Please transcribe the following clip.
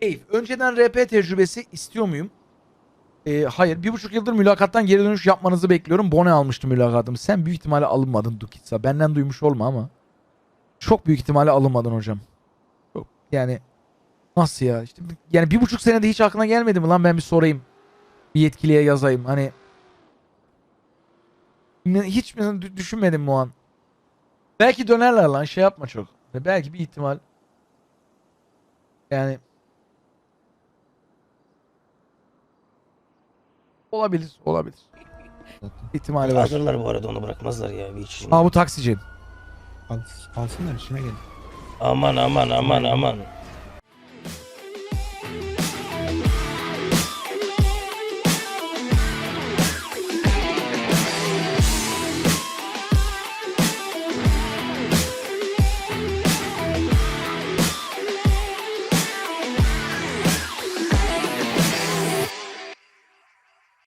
Keyif. Önceden RP tecrübesi istiyor muyum? Ee, hayır. Bir buçuk yıldır mülakattan geri dönüş yapmanızı bekliyorum. Bone almıştım mülakatımı. Sen büyük ihtimalle alınmadın Dukitsa. Benden duymuş olma ama. Çok büyük ihtimalle alınmadın hocam. Çok, yani nasıl ya? İşte, yani bir buçuk senede hiç aklına gelmedi mi lan ben bir sorayım. Bir yetkiliye yazayım. Hani hiç mi dü- düşünmedim bu an. Belki dönerler lan şey yapma çok. Belki bir ihtimal. Yani olabilir, olabilir. İhtimali var. Alırlar bu arada onu bırakmazlar ya bir iç. Aa bu taksici. Al, alsınlar işine gel. Aman aman aman aman.